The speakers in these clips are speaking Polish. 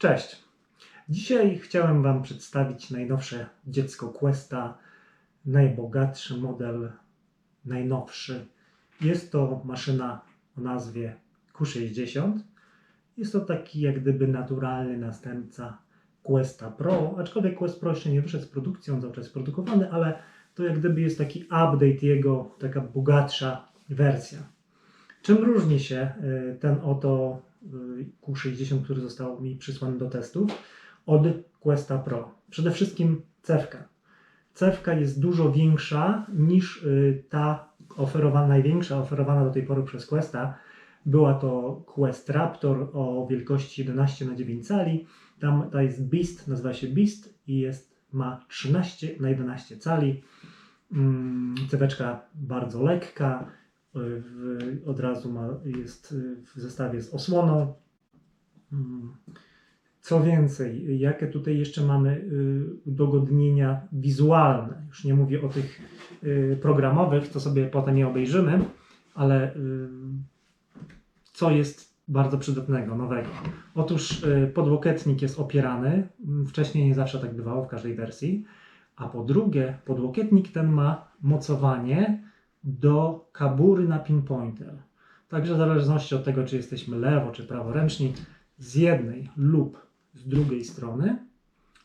Cześć. Dzisiaj chciałem Wam przedstawić najnowsze dziecko Questa, najbogatszy model, najnowszy. Jest to maszyna o nazwie Q60. Jest to taki jak gdyby naturalny następca Questa Pro, aczkolwiek Quest Pro jeszcze nie wyszedł z produkcją, cały czas produkowany, ale to jak gdyby jest taki update jego, taka bogatsza wersja. Czym różni się y, ten oto Q60, który został mi przysłany do testów, od Questa Pro? Przede wszystkim cewka. Cewka jest dużo większa niż y, ta oferowana, największa oferowana do tej pory przez Questa. Była to Quest Raptor o wielkości 11 na 9 cali. Tam ta jest Beast, nazywa się Beast i jest, ma 13 na 11 cali. Mm, Ceweczka bardzo lekka, w, od razu ma, jest w zestawie z osłoną. Mm. Co więcej, jakie tutaj jeszcze mamy y, udogodnienia wizualne? Już nie mówię o tych y, programowych, to sobie potem je obejrzymy, ale y, co jest bardzo przydatnego, nowego? Otóż podłokietnik jest opierany, wcześniej nie zawsze tak bywało w każdej wersji, a po drugie podłokietnik ten ma mocowanie do kabury na pinpointer. Także w zależności od tego, czy jesteśmy lewo czy praworęczni, z jednej lub z drugiej strony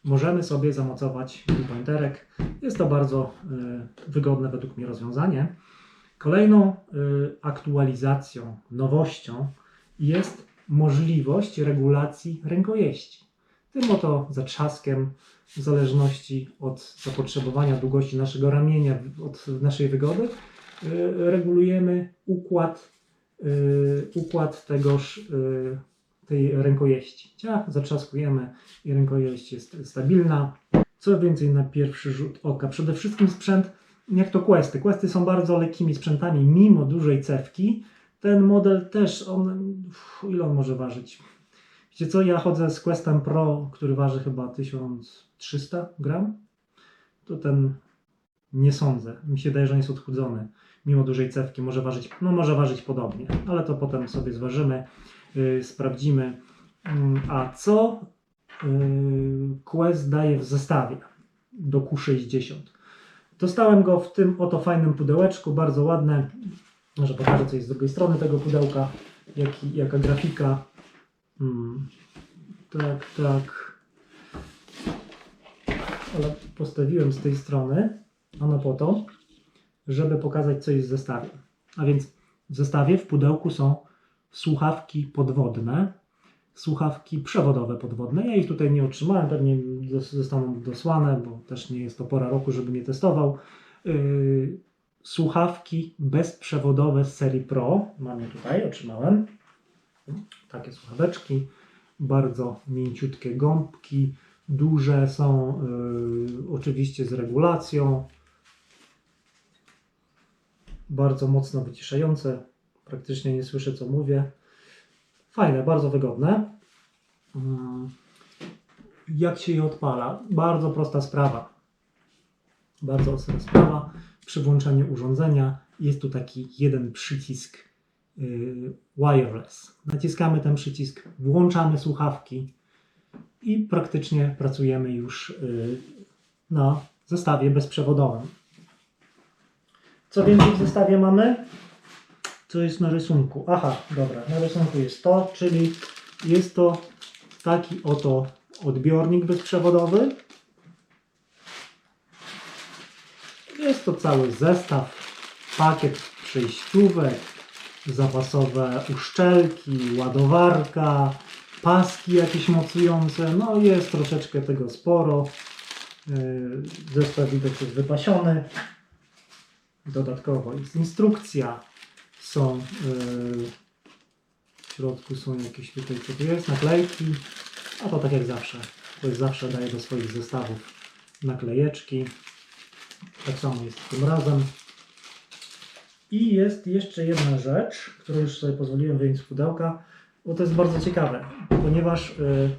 możemy sobie zamocować pinpointerek. Jest to bardzo y, wygodne według mnie rozwiązanie. Kolejną y, aktualizacją, nowością jest możliwość regulacji rękojeści. Tym oto zatrzaskiem, w zależności od zapotrzebowania, długości naszego ramienia, od naszej wygody, regulujemy układ, y, układ tegoż, y, tej rękojeści. Ciach, zatrzaskujemy i rękojeść jest stabilna. Co więcej na pierwszy rzut oka, przede wszystkim sprzęt, jak to Questy. Questy są bardzo lekkimi sprzętami, mimo dużej cewki. Ten model też, on, uff, ile on może ważyć? Wiecie co, ja chodzę z Questem Pro, który waży chyba 1300 gram. To ten nie sądzę. Mi się wydaje, że on jest odchudzony. Mimo dużej cewki może ważyć, no może ważyć podobnie, ale to potem sobie zważymy, yy, sprawdzimy. Yy, a co yy, Quest daje w zestawie do Q60? Dostałem go w tym oto fajnym pudełeczku, bardzo ładne. Może pokażę coś z drugiej strony tego pudełka, jaki, jaka grafika. Hmm. Tak, tak. Ale postawiłem z tej strony. Ono po to, żeby pokazać, co jest w zestawie. A więc w zestawie w pudełku są słuchawki podwodne, słuchawki przewodowe podwodne. Ja ich tutaj nie otrzymałem, pewnie zostaną dosłane, bo też nie jest to pora roku, żebym je testował. Yy, słuchawki bezprzewodowe z serii Pro. Mam je tutaj, otrzymałem. Takie słuchaweczki, bardzo mięciutkie gąbki, duże są, yy, oczywiście z regulacją. Bardzo mocno wyciszające, praktycznie nie słyszę co mówię. Fajne, bardzo wygodne. Mm. Jak się je odpala? Bardzo prosta sprawa. Bardzo prosta sprawa. Przy włączaniu urządzenia jest tu taki jeden przycisk yy, wireless. Naciskamy ten przycisk, włączamy słuchawki i praktycznie pracujemy już yy, na zestawie bezprzewodowym. Co więcej w zestawie mamy? Co jest na rysunku? Aha, dobra, na rysunku jest to, czyli jest to taki oto odbiornik bezprzewodowy. Jest to cały zestaw, pakiet przejściówek, zapasowe uszczelki, ładowarka, paski jakieś mocujące. No jest troszeczkę tego sporo. Yy, Zestaw widać jest wypasiony. Dodatkowo jest instrukcja. Są yy, w środku są jakieś tutaj co tu jest, naklejki. A to tak jak zawsze. Ktoś zawsze daje do swoich zestawów naklejeczki. Tak samo jest tym razem. I jest jeszcze jedna rzecz, którą już sobie pozwoliłem wyjąć z pudełka, bo to jest bardzo ciekawe, ponieważ y,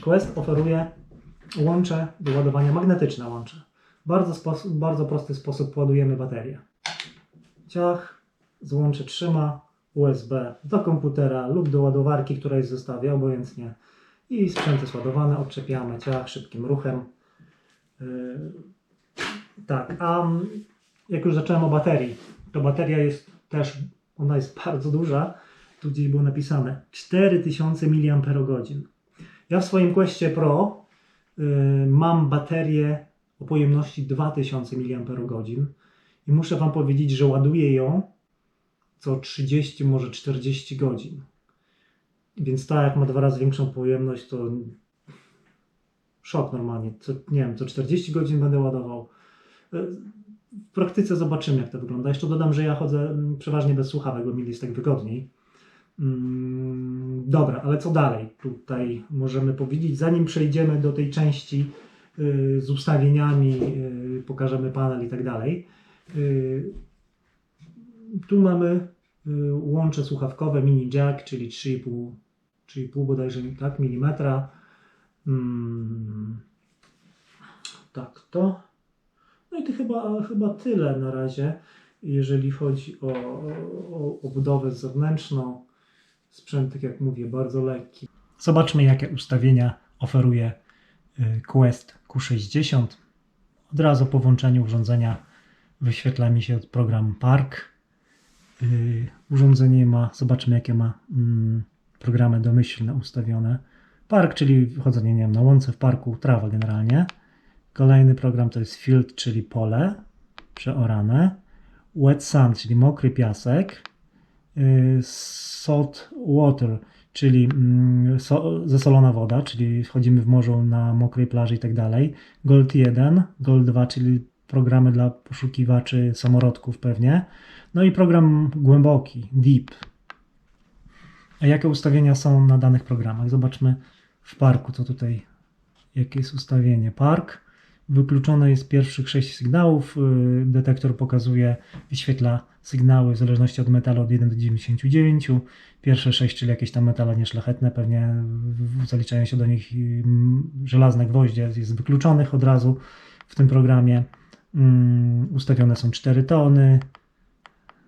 Quest oferuje łącze do ładowania magnetyczne łącze. Bardzo, bardzo prosty sposób ładujemy baterię. Ciach, złącze trzyma USB do komputera lub do ładowarki, która jest w zestawie, obojętnie i sprzęt jest ładowany, odczepiamy ciach szybkim ruchem. Yy, tak, a jak już zacząłem o baterii, to bateria jest też, ona jest bardzo duża, tu gdzieś było napisane 4000 mAh. Ja w swoim Questie Pro yy, mam baterię o pojemności 2000 mAh i muszę Wam powiedzieć, że ładuję ją co 30, może 40 godzin. Więc tak jak ma dwa razy większą pojemność, to szok normalnie. Co, nie wiem, co 40 godzin będę ładował. E, W praktyce zobaczymy, jak to wygląda. Jeszcze dodam, że ja chodzę przeważnie bez słuchawek, bo mi jest tak wygodniej. Mm, Dobra, ale co dalej tutaj możemy powiedzieć? Zanim przejdziemy do tej części z ustawieniami, y, pokażemy panel i tak dalej. y, Tu mamy y, łącze słuchawkowe mini jack, czyli 3,5 3,5 bodajże tak, milimetra. Mm, tak, to. No i to chyba, chyba tyle na razie, jeżeli chodzi o, o, o budowę zewnętrzną. Sprzęt, tak jak mówię, bardzo lekki. Zobaczmy, jakie ustawienia oferuje y, Quest Q60. Od razu po włączeniu urządzenia wyświetla mi się program Park. Y, Urządzenie ma, zobaczmy jakie ma mm, programy domyślne ustawione. Park, czyli chodzenie nie wiem, na łące w parku, trawa generalnie. Kolejny program to jest Field, czyli pole przeorane. Wet Sand, czyli mokry piasek. Y, Salt Water, czyli mm, so, zesolona woda, czyli wchodzimy w morzu na mokrej plaży i tak dalej. Gold 1, Gold 2, czyli programy dla poszukiwaczy samorodków pewnie. No i program głęboki, Deep. A jakie ustawienia są na danych programach? Zobaczmy w parku, co tutaj, jakie jest ustawienie. Park, wykluczone jest pierwszych 6 sygnałów, yy, detektor pokazuje, wyświetla sygnały w zależności od metalu od 1 do 99. Pierwsze 6, czyli jakieś tam metale nieszlachetne, pewnie zaliczają się do nich yy, żelazne gwoździe, jest wykluczonych od razu w tym programie. Mm, ustawione są 4 tony,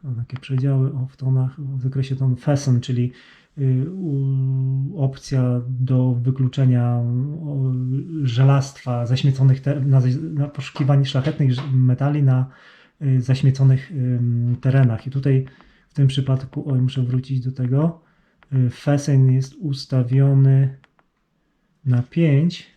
o, takie przedziały o, w tonach, w zakresie ton Feson, czyli y, opcja do wykluczenia żelastwa zaśmieconych na, na poszukiwanie szlachetnych metali na y, zaśmieconych terenach. I tutaj w tym przypadku, oj, muszę wrócić do tego, y, Feson jest ustawiony na 5.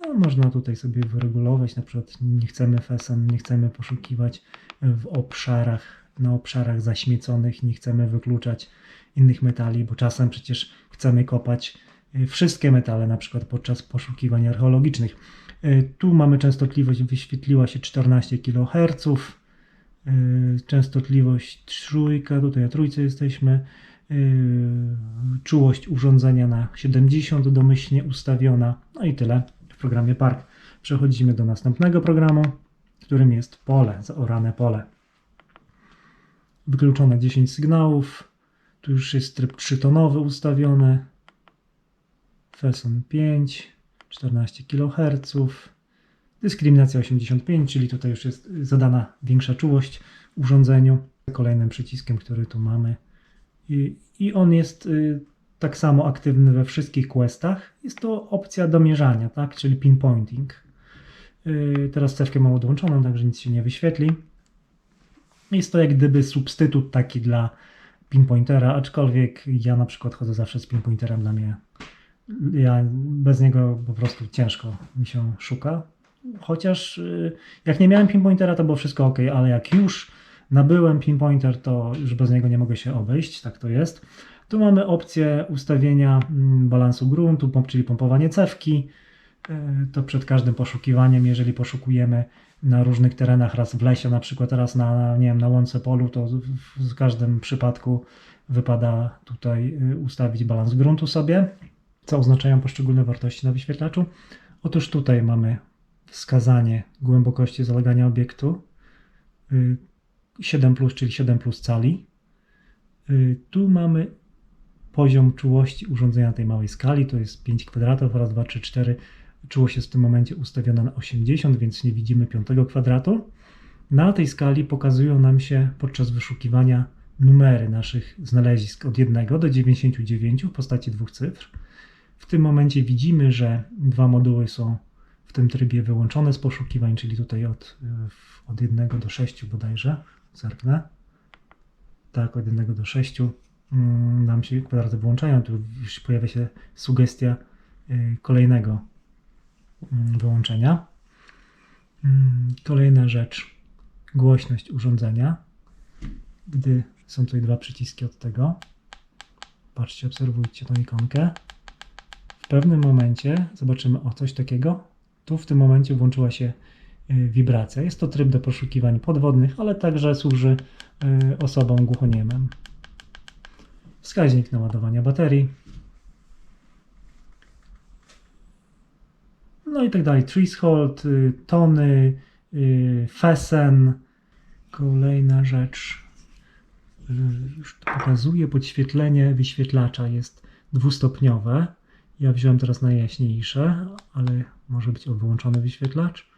No, można tutaj sobie wyregulować, na przykład nie chcemy Feson, nie chcemy poszukiwać w obszarach, na obszarach zaśmieconych, nie chcemy wykluczać innych metali, bo czasem przecież chcemy kopać y, wszystkie metale, na przykład podczas poszukiwań archeologicznych. Y, Tu mamy częstotliwość, wyświetliła się 14 kHz, y, częstotliwość trójka, tutaj na trójce jesteśmy, czułość urządzenia na 70 domyślnie ustawiona, no i tyle w programie Park. Przechodzimy do następnego programu, którym jest pole, zaorane pole. Wykluczone 10 sygnałów. Tu już jest tryb 3-tonowy ustawiony. Feson 5, 14 kHz. Dyskryminacja 85, czyli tutaj już jest zadana większa czułość urządzeniu. Kolejnym przyciskiem, który tu mamy. I, i on jest y, tak samo aktywny we wszystkich questach. Jest to opcja domierzania, tak? czyli pinpointing. Yy, Teraz cewkę mam odłączoną, także nic się nie wyświetli. Jest to jak gdyby substytut taki dla pinpointera, aczkolwiek ja na przykład chodzę zawsze z pinpointerem dla mnie. Ja bez niego po prostu ciężko mi się szuka. Chociaż yy, jak nie miałem pinpointera, to było wszystko ok, ale jak już nabyłem pinpointer, to już bez niego nie mogę się obejść, tak to jest. Tu mamy opcję ustawienia mm, balansu gruntu, czyli pompowanie cewki. E, to przed każdym poszukiwaniem, jeżeli poszukujemy na różnych terenach, raz w lesie, na przykład teraz na, nie wiem, na łące polu, to w, każdym przypadku wypada tutaj y, ustawić balans gruntu sobie, co oznaczają poszczególne wartości na wyświetlaczu. Otóż tutaj mamy wskazanie głębokości zalegania obiektu y, 7, czyli 7 plus cali. Tu mamy poziom czułości urządzenia tej małej skali, to jest 5 kwadratów oraz 2, 3, 4. Czułość jest w tym momencie ustawiona na 80, więc nie widzimy piątego kwadratu. Na tej skali pokazują nam się podczas wyszukiwania numery naszych znalezisk od 1 do 99 w postaci dwóch cyfr. W tym momencie widzimy, że dwa moduły są w tym trybie wyłączone z poszukiwań, czyli tutaj od, od 1 do 6 bodajże. Zerknę. Tak, od 1 do 6 mm, nam się kwadraty wyłączają. Tu już pojawia się sugestia y, kolejnego wyłączenia. Mm, Kolejna rzecz, głośność urządzenia. Gdy są tutaj dwa przyciski od tego, patrzcie, obserwujcie tą ikonkę. W pewnym momencie zobaczymy o coś takiego. Tu w tym momencie włączyła się y, wibracja. Jest to tryb do poszukiwań podwodnych, ale także służy y, osobom głuchoniemym. Wskaźnik naładowania baterii. No i tak dalej. Threshold, y, tony, y, fesen. Kolejna rzecz. Już to pokazuję. Podświetlenie wyświetlacza jest dwustopniowe. Ja wziąłem teraz najjaśniejsze, ale może być o wyłączony wyświetlacz.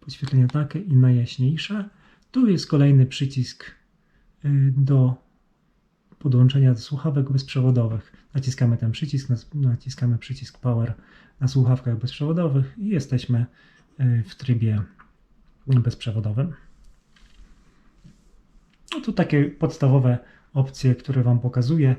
Podświetlenie takie i najjaśniejsze. Tu jest kolejny przycisk y, do podłączenia do słuchawek bezprzewodowych. Naciskamy ten przycisk, naciskamy przycisk Power na słuchawkach bezprzewodowych i jesteśmy y, w trybie bezprzewodowym. No tu takie podstawowe opcje, które Wam pokazuję.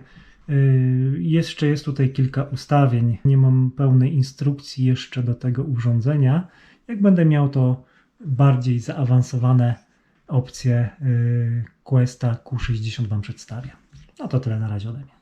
Yy, Jeszcze jest tutaj kilka ustawień. Nie mam pełnej instrukcji jeszcze do tego urządzenia. Jak będę miał to bardziej zaawansowane opcje yy, Questa Q60 Wam przedstawię. No to tyle na razie ode mnie.